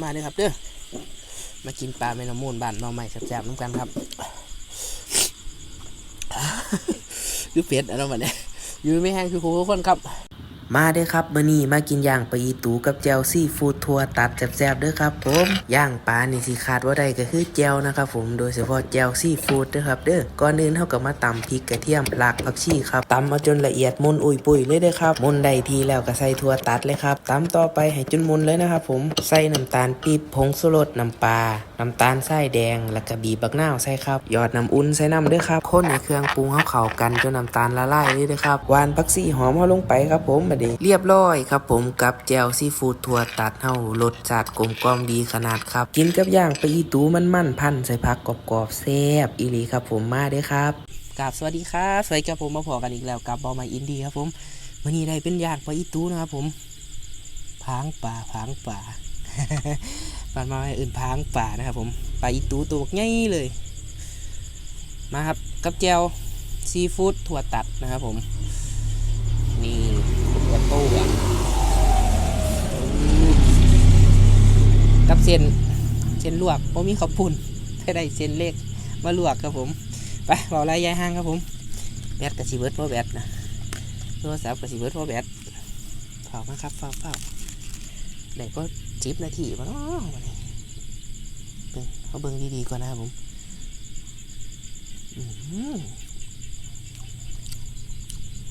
มาเลยครับเด้อมากินปลาแม่น้ำมูลบ้านน้องใหม่แซ่บๆน้ำกันครับคือเป็ดอะไรแบบนี้อยู่ไม่แห้งคือครูทุกคนครับ มาเด้อครับมื้อนี้มากินย่างปลาอีตูกับแจวซี่ฟู้ดทัวตัดแซ่บๆเด้อครับผมย่างปลานี่สิขาดว่าได้ก็คือแจวนะครับผมโดยเฉพาะแจวซี่ฟู้ดเด้อครับเด้อก่อนอื่นเฮาก็มาตำพริกกระเทียมรากผักชีครับตำเอาจนละเอียดมุนอุ้ยปุยเลยเด้อครับมุนได้ทีแล้วก็ใส่ถั่วตัดเลยครับตำต่อไปให้จนมุนเลยนะครับผมใส่น้ำตาลปี๊บผงชูรสน้ำปลาน้ำตาลทรายแดงแล้วก็บีบบักนาวใส่ครับยอดน้ำอุ่นใส่น้ำเด้อครับคนในเครื่องปรุงเฮาเข้ากันจนน้ำตาลละลายเลยเด้อครับหวานผักชีหอมเฮาลงไปครับผมดนี้เรียบร้อยครับผมกับแจวซีฟู้ดถั่วตัดเฮารสชาติกลมกล่อมดีขนาดครับ กินกับย่างไปอีตูมันมันพันใส่ผักกรอบๆแซ่บอีหลีครับผมมาเด้อครับกราบสวัสดีครับสวัสดีครับผมมาพอกันอีกแล้วกับบอมาอินดีครับผมวันนี้ได้เป็นย่างไปอีตูนะครับผมพางป่าพางป่าปานมาให้อื่นพางป่านะครับผมปลาอีตูตัวใหญ่เลย มาครับกับแจวซีฟู้ดถั่วตัดนะครับผม ตู้อะกับเส้นเส้นลวกผมมีข้าวปุ้นถ้าได้เส้นเล็กมาลวกครับผม ไปเบาไรยายห้างครับผม แบตกับสีเบิร์ดเพราะแบตนะโทรศัพท์กับสีเบิร์ดเพราะแบตเฝ้ามาครับเฝ้าเฝ้าได้ก็จิบนาทีมาเนาะเขาเบิ่งดีๆก่อนนะครับผม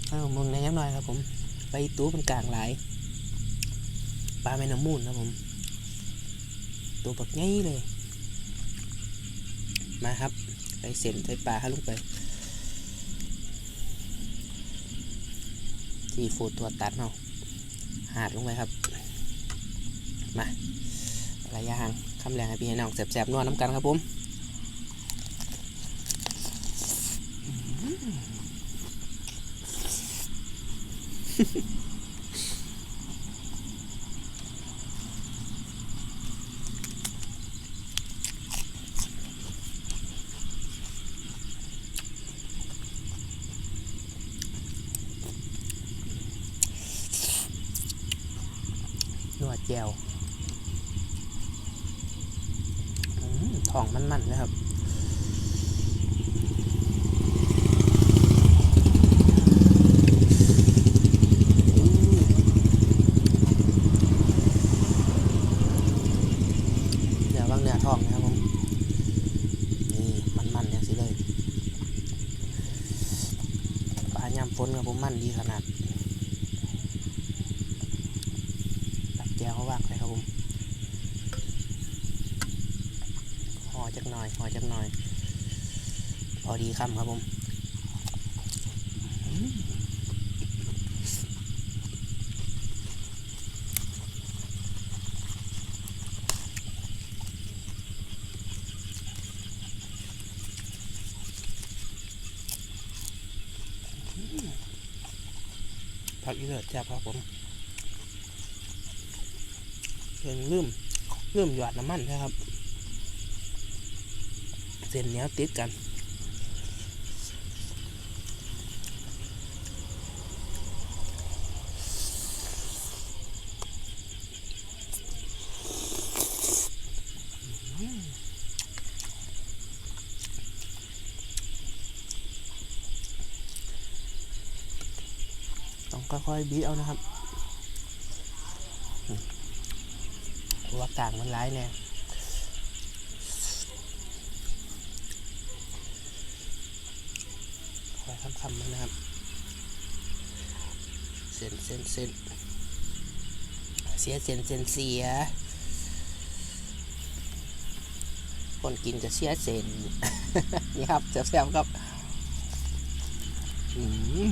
ให้ผมมึงในย้ำหน่อยครับผม ไปตู้เป็นกลางหลายปลาแม่น้ำมูลนะผม ตัวบักง่ายเลย มาครับใส่เส้นใส่ปลาให้ลงไปที่ฟูตัวตัดเนาะหาดลงไปครับ มาระยะห่างคำแรงให้พี่ให้น้องแสบๆนวดน้ำกันครับผม นวดแจวท้องมันๆนะครับ เดี๋ยวบางเนื้อทองนะครับผม นี่มันๆอย่างสิเลยปลายำฝนกับ ผมมั่นดีขนาดตักแก้วเขาวางเลยครับผมห่อจักหน่อยห่อจักหน่อย พอดีคำครับผมอืม ผักอีเลิศแซ่บครับผมเพิ่งลืมลืมหยอดน้ำมันนะครับ เส้นเนี้ยติดกัน ต้อง ค่อยๆบีเอานะครับว่ากลางมันร้ายแน่คอยคำๆมันนะครับ เส้นเส้นเส้นเสียเส้นเส้นเสีย คนกินจะเสียเส้นนี่ครับแซ่บๆครับ อืม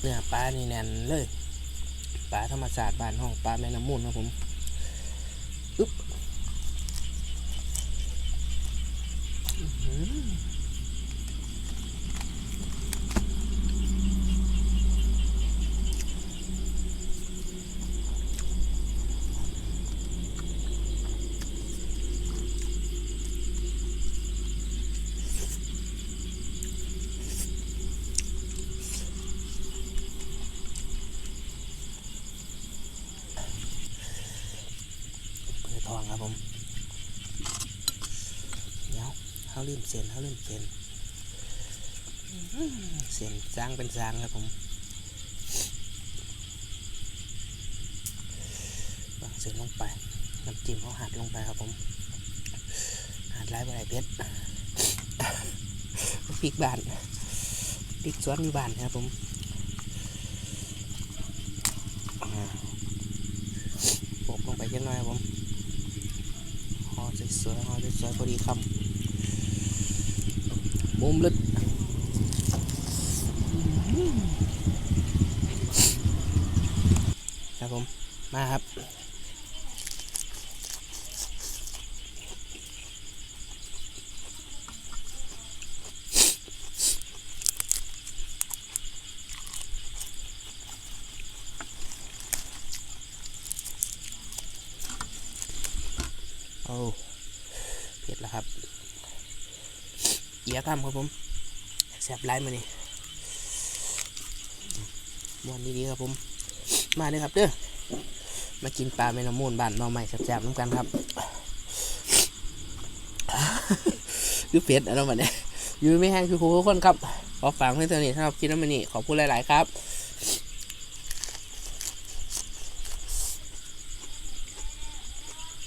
เนื้อปลานี่แน่นเลยปลาธรรมศาสตร์บ้านห้องปลาแม่น้ำมูลนะผมอึ๊บ อื้อหือลืมเส้นเขาลืมเส้นเส้นจางเป็นจางครับผมวางเส้นลงไปน้ำจิ้มเขาหัดลงไปครับผมหัดไล่บะไรเพชรพริกบานพริกสวนอยู่บานครับผมโปะลงไปจังหน่อยครับผมห่อสวยๆห่อสวยๆพอดีคำ มุมลึกครับผม มาครับ โอ้เผ็ดแล้วครับ กียร์กล้ามครับผมแสบไล่มานี่มวนดีๆครับผม มาเลยครับเด้อมากินปลาแม่น้ำมูลบ้านน้องใหม่แสบๆน้ำกันครับยูเผ็ดอะไรมาเนี่ยยูไม่แห้งคือครูทุกคนครับขอฝากไว้เท่านี้สำหรับกินน้ำมันนี่ขอบคุณหลาย ๆ ครับ